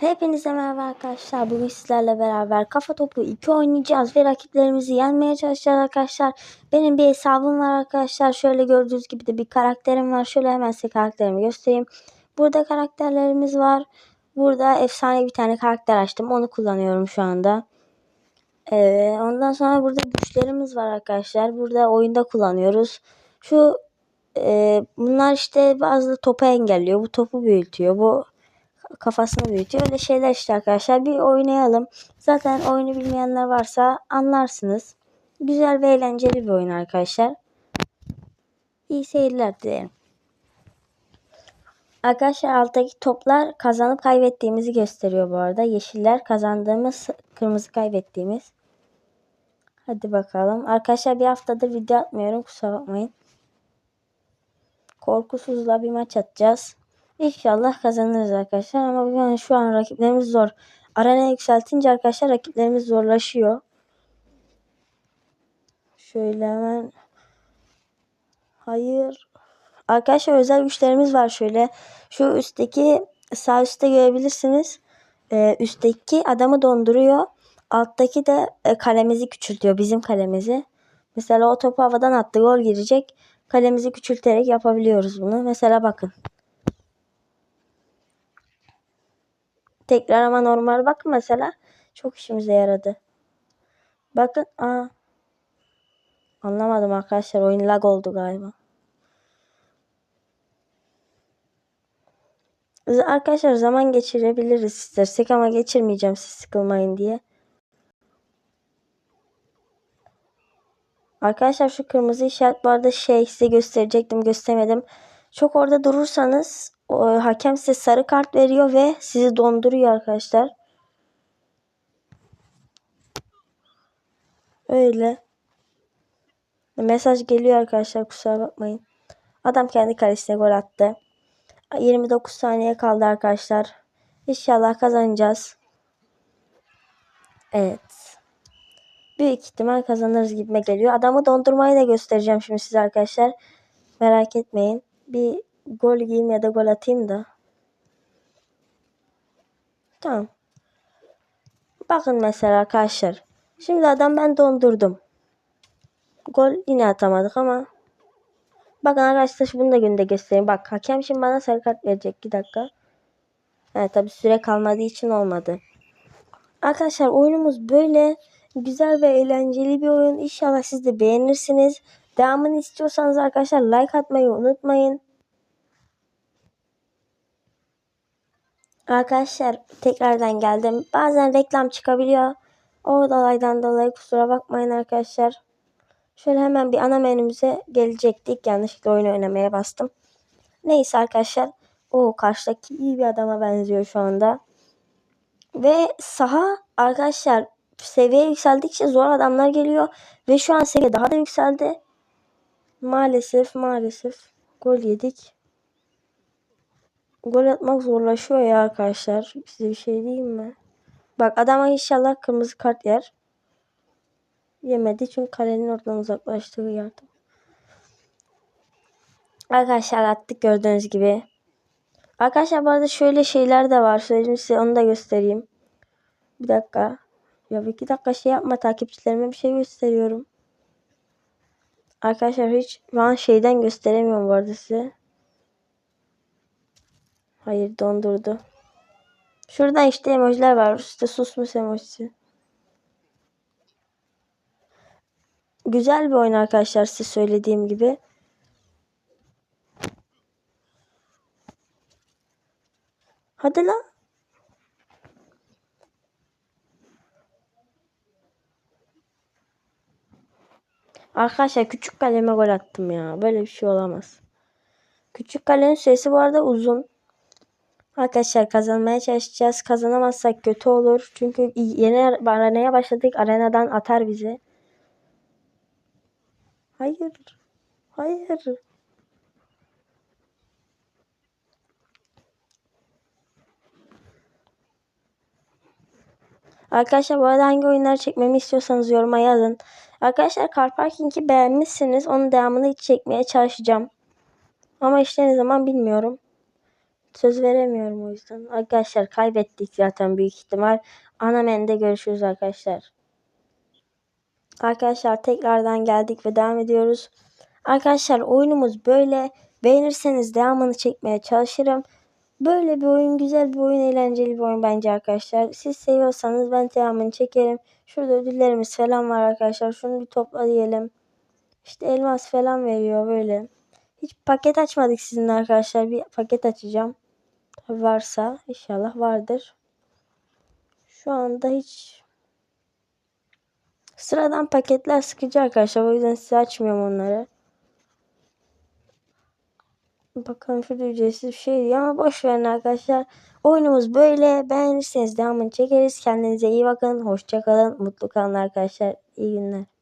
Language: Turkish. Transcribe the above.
Hepinize merhaba arkadaşlar. Bugün sizlerle beraber kafa topu 2 oynayacağız ve rakiplerimizi yenmeye çalışacağız arkadaşlar. Benim bir hesabım var arkadaşlar. Şöyle gördüğünüz gibi de bir karakterim var. Şöyle hemen size karakterimi göstereyim. Burada karakterlerimiz var. Burada efsane bir tane karakter açtım. Onu kullanıyorum şu anda. Ee, ondan sonra burada güçlerimiz var arkadaşlar. Burada oyunda kullanıyoruz. Şu e, bunlar işte bazı topu engelliyor. Bu topu büyütüyor. Bu kafasını büyütüyor. Öyle şeyler işte arkadaşlar. Bir oynayalım. Zaten oyunu bilmeyenler varsa anlarsınız. Güzel ve eğlenceli bir oyun arkadaşlar. İyi seyirler dilerim. Arkadaşlar alttaki toplar kazanıp kaybettiğimizi gösteriyor bu arada. Yeşiller kazandığımız, kırmızı kaybettiğimiz. Hadi bakalım. Arkadaşlar bir haftadır video atmıyorum. Kusura bakmayın. Korkusuzla bir maç atacağız. İnşallah kazanırız arkadaşlar ama yani şu an rakiplerimiz zor. Arena yükseltince arkadaşlar rakiplerimiz zorlaşıyor. Şöyle hemen Hayır. Arkadaşlar özel güçlerimiz var şöyle. Şu üstteki sağ üstte görebilirsiniz. Ee, üstteki adamı donduruyor. Alttaki de e, kalemizi küçültüyor. Bizim kalemizi. Mesela o topu havadan attı gol girecek. Kalemizi küçülterek yapabiliyoruz bunu. Mesela bakın. Tekrar ama normal bakın mesela. Çok işimize yaradı. Bakın. Aa. Anlamadım arkadaşlar. Oyun lag oldu galiba. Arkadaşlar zaman geçirebiliriz istersek ama geçirmeyeceğim siz sıkılmayın diye. Arkadaşlar şu kırmızı işaret bu arada şey size gösterecektim göstermedim. Çok orada durursanız hakem size sarı kart veriyor ve sizi donduruyor arkadaşlar. Öyle. Mesaj geliyor arkadaşlar kusura bakmayın. Adam kendi kalesine gol attı. 29 saniye kaldı arkadaşlar. İnşallah kazanacağız. Evet. Büyük ihtimal kazanırız gibime geliyor. Adamı dondurmayı da göstereceğim şimdi size arkadaşlar. Merak etmeyin. Bir gol yiyeyim ya da gol atayım da. Tamam. Bakın mesela arkadaşlar. Şimdi adam ben dondurdum. Gol yine atamadık ama. Bakın arkadaşlar bunu da günde göstereyim. Bak hakem şimdi bana sarı kart verecek. Bir dakika. Evet tabi süre kalmadığı için olmadı. Arkadaşlar oyunumuz böyle güzel ve eğlenceli bir oyun. İnşallah siz de beğenirsiniz. Devamını istiyorsanız arkadaşlar like atmayı unutmayın. Arkadaşlar tekrardan geldim. Bazen reklam çıkabiliyor. O olaydan dolayı kusura bakmayın arkadaşlar. Şöyle hemen bir ana menümüze gelecektik. Yanlışlıkla oyun oynamaya bastım. Neyse arkadaşlar. O karşıdaki iyi bir adama benziyor şu anda. Ve saha arkadaşlar seviye yükseldikçe zor adamlar geliyor. Ve şu an seviye daha da yükseldi. Maalesef maalesef gol yedik. Gol atmak zorlaşıyor ya arkadaşlar. Size bir şey diyeyim mi? Bak adama inşallah kırmızı kart yer. Yemedi çünkü kalenin oradan uzaklaştığı yardım. Arkadaşlar attık gördüğünüz gibi. Arkadaşlar bu arada şöyle şeyler de var. Söyleyeyim size onu da göstereyim. Bir dakika. Ya iki dakika şey yapma takipçilerime bir şey gösteriyorum. Arkadaşlar hiç şu an şeyden gösteremiyorum bu arada size. Hayır dondurdu. Şurada işte emojiler var. İşte susmuş emojisi. Güzel bir oyun arkadaşlar size söylediğim gibi. Hadi lan. Arkadaşlar küçük kaleme gol attım ya. Böyle bir şey olamaz. Küçük kalenin süresi bu arada uzun. Arkadaşlar kazanmaya çalışacağız. Kazanamazsak kötü olur. Çünkü yeni arenaya başladık. Arenadan atar bizi. Hayır. Hayır. Arkadaşlar bu arada hangi oyunlar çekmemi istiyorsanız yoruma yazın. Arkadaşlar Car Parking'i beğenmişsiniz. Onun devamını hiç çekmeye çalışacağım. Ama işte ne zaman bilmiyorum. Söz veremiyorum o yüzden. Arkadaşlar kaybettik zaten büyük ihtimal. Anamen'de görüşürüz arkadaşlar. Arkadaşlar tekrardan geldik ve devam ediyoruz. Arkadaşlar oyunumuz böyle. Beğenirseniz devamını çekmeye çalışırım. Böyle bir oyun güzel bir oyun eğlenceli bir oyun bence arkadaşlar. Siz seviyorsanız ben devamını çekerim. Şurada ödüllerimiz falan var arkadaşlar. Şunu bir topla diyelim. İşte elmas falan veriyor böyle. Hiç paket açmadık sizinle arkadaşlar. Bir paket açacağım. Varsa inşallah vardır. Şu anda hiç sıradan paketler sıkıcı arkadaşlar. O yüzden size açmıyorum onları. Bakalım şurada ücretsiz bir şey ama boş verin arkadaşlar. Oyunumuz böyle. Beğenirseniz devamını çekeriz. Kendinize iyi bakın. Hoşçakalın. Mutlu kalın arkadaşlar. İyi günler.